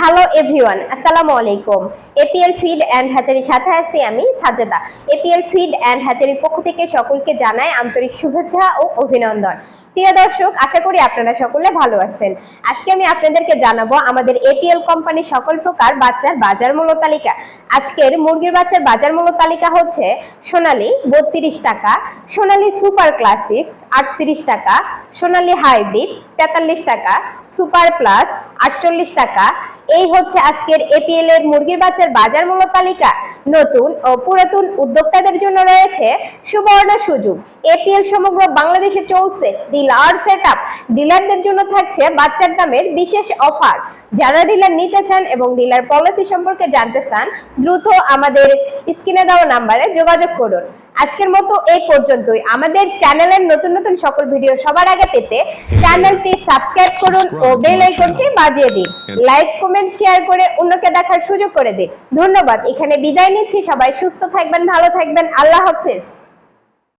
Hello everyone আসসালামু আলাইকুম APL feed and হ্যাচারির সাথে আছি আমি সাজেদা। এপিএল ফিড অ্যান্ড হ্যাচারির পক্ষ থেকে সকলকে জানাই আন্তরিক শুভেচ্ছা ও অভিনন্দন। প্রিয় দর্শক, আশা করি আপনারা সকলে ভালো আছেন। আজকে আমি আপনাদেরকে জানাব আমাদের এপিএল কোম্পানির সকল প্রকার বাচ্চার বাজার মূল্য তালিকা। আজকের মুরগির বাচ্চার বাজার মূল্য তালিকা হচ্ছে সোনালী বত্রিশ টাকা, সোনালি সুপার ক্লাসিক আটত্রিশ টাকা, সোনালী হাইব্রিড তেতাল্লিশ টাকা, সুপার প্লাস আটচল্লিশ টাকা। এই হচ্ছে আজকের এপিএল এর মুরগির বাচ্চার বাজার মূল্য তালিকা। নতুন ও পুরাতন উদ্যোক্তাদের জন্য রয়েছে সুবর্ণ সুযোগ। এপিএল সমগ্র বাংলাদেশে চলছে। দি লার্জ সেট আপ ডিলারদের জন্য থাকছে বাচ্চার দামের বিশেষ অফার। যারা ডিলার নিতে চান এবং ডিলার পলিসি সম্পর্কে জানতে চান, দ্রুত আমাদের স্ক্রিনে দেওয়া নাম্বারে যোগাযোগ করুন। আজকের মতো এই পর্যন্তই। আমাদের চ্যানেলের নতুন নতুন সকল ভিডিও সবার আগে পেতে চ্যানেলটি সাবস্ক্রাইব করুন ও বেল আইকনটি বাজিয়ে দিন। লাইক, কমেন্ট, শেয়ার করে অন্যকে দেখার সুযোগ করে দিন। ধন্যবাদ। এখানে বিদায় নিচ্ছি। সবাই সুস্থ থাকবেন, ভালো থাকবেন। আল্লাহ হাফেজ।